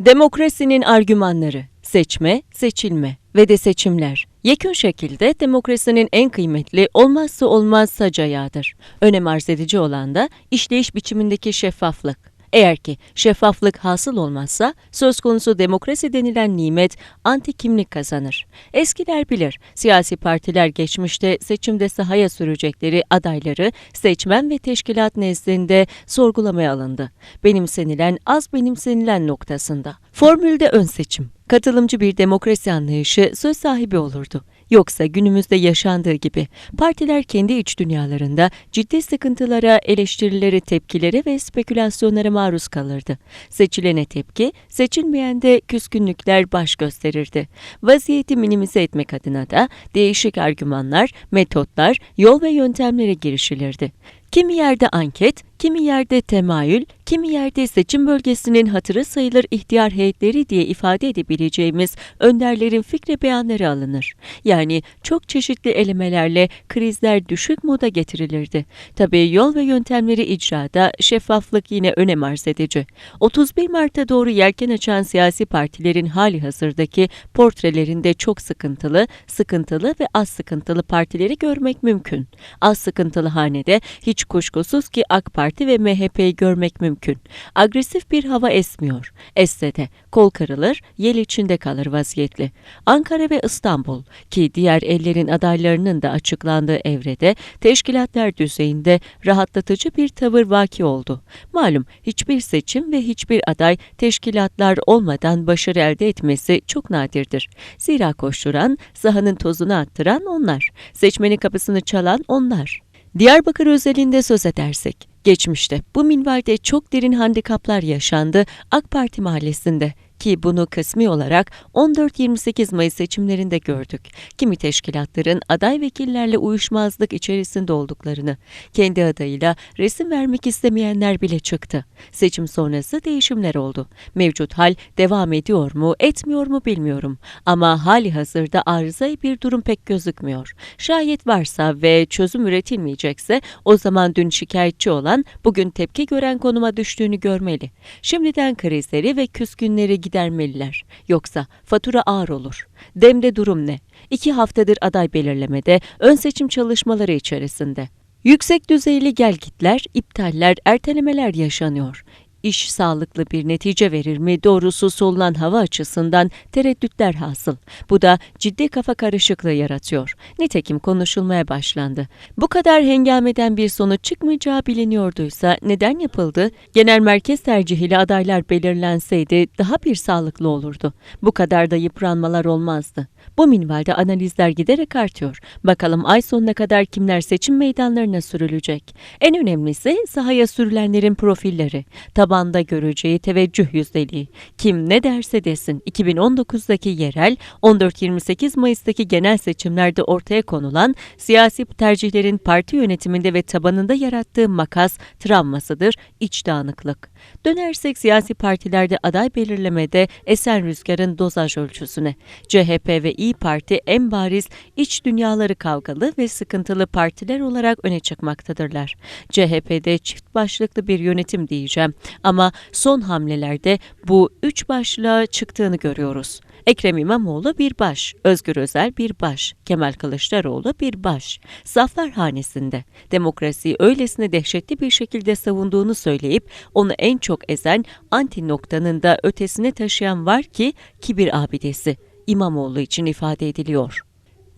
Demokrasinin argümanları, seçme, seçilme ve de seçimler. Yekün şekilde demokrasinin en kıymetli olmazsa olmaz sac ayağıdır. Önem arz edici olan da işleyiş biçimindeki şeffaflık. Eğer ki şeffaflık hasıl olmazsa söz konusu demokrasi denilen nimet anti kimlik kazanır. Eskiler bilir, siyasi partiler geçmişte seçimde sahaya sürecekleri adayları seçmen ve teşkilat nezdinde sorgulamaya alındı. Benimsenilen az benimsenilen noktasında. Formülde ön seçim. Katılımcı bir demokrasi anlayışı söz sahibi olurdu. Yoksa günümüzde yaşandığı gibi partiler kendi iç dünyalarında ciddi sıkıntılara, eleştirilere, tepkilere ve spekülasyonlara maruz kalırdı. Seçilene tepki, seçilmeyende küskünlükler baş gösterirdi. Vaziyeti minimize etmek adına da değişik argümanlar, metotlar, yol ve yöntemlere girişilirdi. Kimi yerde anket, kimi yerde temayül, kimi yerde seçim bölgesinin hatırı sayılır ihtiyar heyetleri diye ifade edebileceğimiz önderlerin fikri beyanları alınır. Yani çok çeşitli elemelerle krizler düşük moda getirilirdi. Tabii yol ve yöntemleri icrada şeffaflık yine önem arz edici. 31 Mart'a doğru yelken açan siyasi partilerin hali hazırdaki portrelerinde çok sıkıntılı, sıkıntılı ve az sıkıntılı partileri görmek mümkün. Az sıkıntılı hanede hiç kuşkusuz ki AK Parti ve MHP'yi görmek mümkün. Agresif bir hava esmiyor. Esse kol kırılır, yel içinde kalır vaziyetli. Ankara ve İstanbul ki diğer ellerin adaylarının da açıklandığı evrede teşkilatlar düzeyinde rahatlatıcı bir tavır vaki oldu. Malum hiçbir seçim ve hiçbir aday teşkilatlar olmadan başarı elde etmesi çok nadirdir. Zira koşturan, sahanın tozunu attıran onlar. Seçmenin kapısını çalan onlar. Diyarbakır özelinde söz edersek, geçmişte. Bu minvalde çok derin handikaplar yaşandı. AK Parti mahallesinde ki bunu kısmi olarak 14-28 Mayıs seçimlerinde gördük. Kimi teşkilatların aday vekillerle uyuşmazlık içerisinde olduklarını, kendi adayıyla resim vermek istemeyenler bile çıktı. Seçim sonrası değişimler oldu. Mevcut hal devam ediyor mu, etmiyor mu bilmiyorum. Ama hali hazırda arızayı bir durum pek gözükmüyor. Şayet varsa ve çözüm üretilmeyecekse o zaman dün şikayetçi olan bugün tepki gören konuma düştüğünü görmeli. Şimdiden krizleri ve küskünleri gidermeliler. Yoksa fatura ağır olur. Demde durum ne? İki haftadır aday belirlemede, ön seçim çalışmaları içerisinde. Yüksek düzeyli gelgitler, iptaller, ertelemeler yaşanıyor. İş sağlıklı bir netice verir mi doğrusu solunan hava açısından tereddütler hasıl. Bu da ciddi kafa karışıklığı yaratıyor. Nitekim konuşulmaya başlandı. Bu kadar hengameden bir sonuç çıkmayacağı biliniyorduysa neden yapıldı? Genel merkez tercihiyle adaylar belirlenseydi daha bir sağlıklı olurdu. Bu kadar da yıpranmalar olmazdı. Bu minvalde analizler giderek artıyor. Bakalım ay sonuna kadar kimler seçim meydanlarına sürülecek? En önemlisi sahaya sürülenlerin profilleri. Tabanda göreceği teveccüh yüzdeliği. Kim ne derse desin 2019'daki yerel, 14-28 Mayıs'taki genel seçimlerde ortaya konulan siyasi tercihlerin parti yönetiminde ve tabanında yarattığı makas travmasıdır, iç dağınıklık. Dönersek siyasi partilerde aday belirlemede esen rüzgarın dozaj ölçüsüne. CHP ve İyi Parti en bariz iç dünyaları kavgalı ve sıkıntılı partiler olarak öne çıkmaktadırlar. CHP'de çift başlıklı bir yönetim diyeceğim ama son hamlelerde bu üç başlığa çıktığını görüyoruz. Ekrem İmamoğlu bir baş, Özgür Özel bir baş, Kemal Kılıçdaroğlu bir baş. Saflar hanesinde demokrasiyi öylesine dehşetli bir şekilde savunduğunu söyleyip onu en çok ezen anti noktanın da ötesine taşıyan var ki kibir abidesi. İmamoğlu için ifade ediliyor.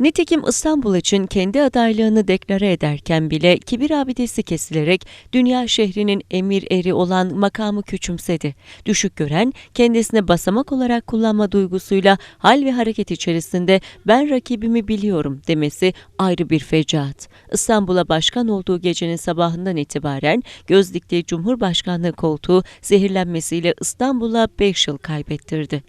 Nitekim İstanbul için kendi adaylığını deklare ederken bile kibir abidesi kesilerek dünya şehrinin emir eri olan makamı küçümsedi. Düşük gören, kendisine basamak olarak kullanma duygusuyla hal ve hareket içerisinde ben rakibimi biliyorum demesi ayrı bir fecaat. İstanbul'a başkan olduğu gecenin sabahından itibaren göz diktiği Cumhurbaşkanlığı koltuğu zehirlenmesiyle İstanbul'a 5 yıl kaybettirdi.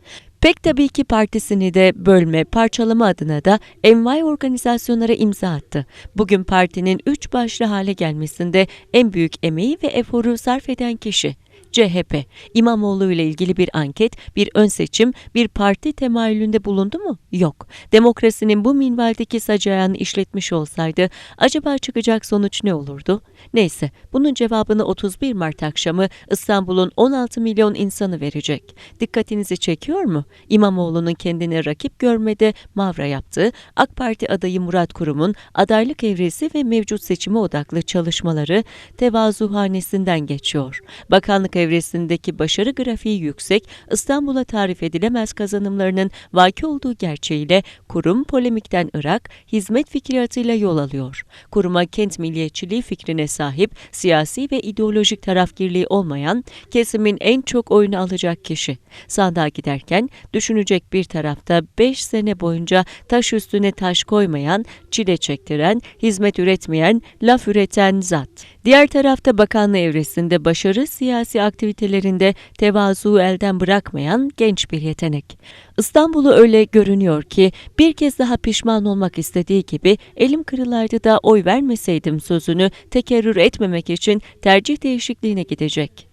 Pek tabii ki partisini de bölme, parçalama adına da envai organizasyonlara imza attı. Bugün partinin üç başlı hale gelmesinde en büyük emeği ve eforu sarf eden kişi. CHP, İmamoğlu ile ilgili bir anket, bir ön seçim, bir parti temayülünde bulundu mu? Yok. Demokrasinin bu minvaldeki sac ayağını işletmiş olsaydı acaba çıkacak sonuç ne olurdu? Neyse, bunun cevabını 31 Mart akşamı İstanbul'un 16 milyon insanı verecek. Dikkatinizi çekiyor mu? İmamoğlu'nun kendini rakip görmede mavra yaptığı AK Parti adayı Murat Kurum'un adaylık evresi ve mevcut seçime odaklı çalışmaları tevazuhanesinden geçiyor. Bakanlık evresindeki başarı grafiği yüksek, İstanbul'a tarif edilemez kazanımlarının vaki olduğu gerçeğiyle kurum polemikten ırak, hizmet fikriyatıyla yol alıyor. Kuruma kent milliyetçiliği fikrine sahip, siyasi ve ideolojik tarafgirliği olmayan, kesimin en çok oyunu alacak kişi. Sandığa giderken düşünecek bir tarafta 5 sene boyunca taş üstüne taş koymayan, çile çektiren, hizmet üretmeyen, laf üreten zat. Diğer tarafta bakanlığı evresinde başarı siyasi aktivitelerinde tevazu elden bırakmayan genç bir yetenek. İstanbul'u öyle görünüyor ki bir kez daha pişman olmak istediği gibi elim kırılaydı da oy vermeseydim sözünü tekerrür etmemek için tercih değişikliğine gidecek.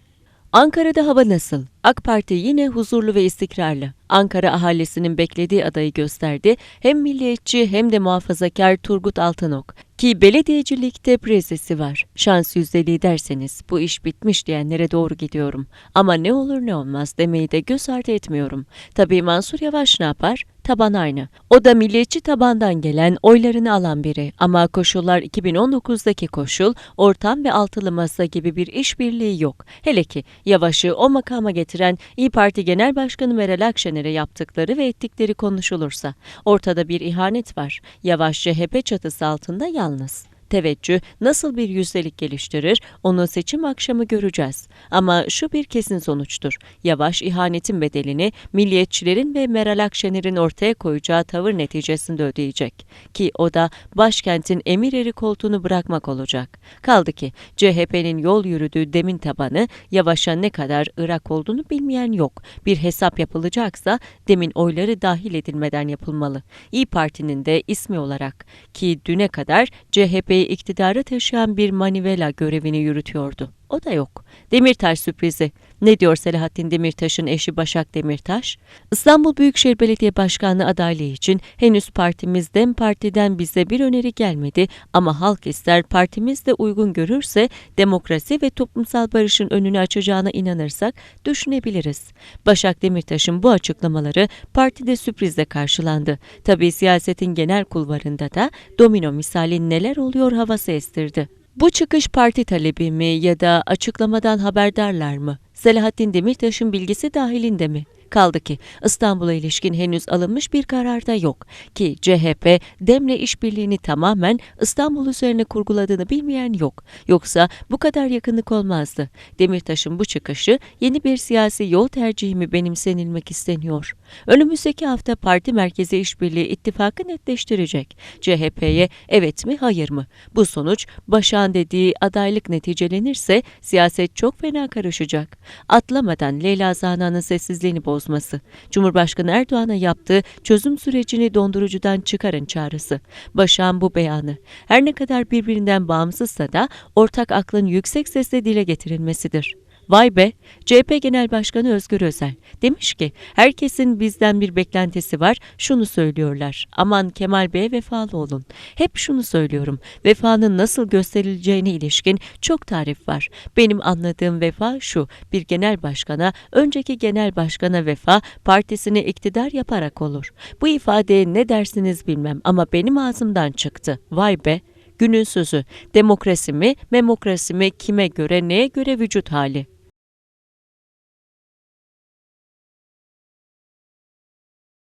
Ankara'da hava nasıl? AK Parti yine huzurlu ve istikrarlı. Ankara ahalisinin beklediği adayı gösterdi. Hem milliyetçi hem de muhafazakar Turgut Altınok. Ki belediyecilikte prezesi var. Şans yüzdeliği derseniz bu iş bitmiş diyenlere doğru gidiyorum. Ama ne olur ne olmaz demeyi de göz ardı etmiyorum. Tabii Mansur Yavaş ne yapar? Taban aynı. O da milliyetçi tabandan gelen oylarını alan biri. Ama koşullar 2019'daki koşul, ortam ve altılı masa gibi bir işbirliği yok. Hele ki Yavaş'ı o makama getiren İyi Parti Genel Başkanı Meral Akşener'e yaptıkları ve ettikleri konuşulursa. Ortada bir ihanet var. Yavaş CHP çatısı altında yalnız teveccüh nasıl bir yüzdelik geliştirir onu seçim akşamı göreceğiz. Ama şu bir kesin sonuçtur. Yavaş ihanetin bedelini milliyetçilerin ve Meral Akşener'in ortaya koyacağı tavır neticesinde ödeyecek. Ki o da başkentin emir eri koltuğunu bırakmak olacak. Kaldı ki CHP'nin yol yürüdüğü demin tabanı Yavaş'a ne kadar Irak olduğunu bilmeyen yok. Bir hesap yapılacaksa demin oyları dahil edilmeden yapılmalı. İyi Parti'nin de ismi olarak ki düne kadar CHP'yi iktidara taşıyan bir manivela görevini yürütüyordu. O da yok. Demirtaş sürprizi. Ne diyor Selahattin Demirtaş'ın eşi Başak Demirtaş? İstanbul Büyükşehir Belediye Başkanlığı adaylığı için henüz partimiz Dem Parti'den bize bir öneri gelmedi ama halk ister partimiz de uygun görürse demokrasi ve toplumsal barışın önünü açacağına inanırsak düşünebiliriz. Başak Demirtaş'ın bu açıklamaları partide sürprizle karşılandı. Tabii siyasetin genel kulvarında da domino misali neler oluyor havası estirdi. Bu çıkış parti talebi mi ya da açıklamadan haberdarlar mı? Selahattin Demirtaş'ın bilgisi dahilinde mi? Kaldı ki İstanbul'a ilişkin henüz alınmış bir karar da yok ki CHP Dem'le işbirliğini tamamen İstanbul üzerine kurguladığını bilmeyen yok. Yoksa bu kadar yakınlık olmazdı. Demirtaş'ın bu çıkışı yeni bir siyasi yol tercihi mi benimsenilmek isteniyor. Önümüzdeki hafta parti merkezi işbirliği ittifakı netleştirecek. CHP'ye evet mi hayır mı? Bu sonuç Başak'ın dediği adaylık neticelenirse siyaset çok fena karışacak. Atlamadan Leyla Zana'nın sessizliğini boz bozması, Cumhurbaşkanı Erdoğan'a yaptığı çözüm sürecini dondurucudan çıkarın çağrısı. Başak'ın bu beyanı her ne kadar birbirinden bağımsızsa da ortak aklın yüksek sesle dile getirilmesidir. Vay be, CHP Genel Başkanı Özgür Özel demiş ki herkesin bizden bir beklentisi var, şunu söylüyorlar. Aman Kemal Bey'e vefalı olun. Hep şunu söylüyorum, vefanın nasıl gösterileceğine ilişkin çok tarif var. Benim anladığım vefa şu, bir genel başkana, önceki genel başkana vefa, partisini iktidar yaparak olur. Bu ifadeye ne dersiniz bilmem ama benim ağzımdan çıktı. Vay be, günün sözü. Demokrasi mi, memokrasi mi, kime göre, neye göre vücut hali?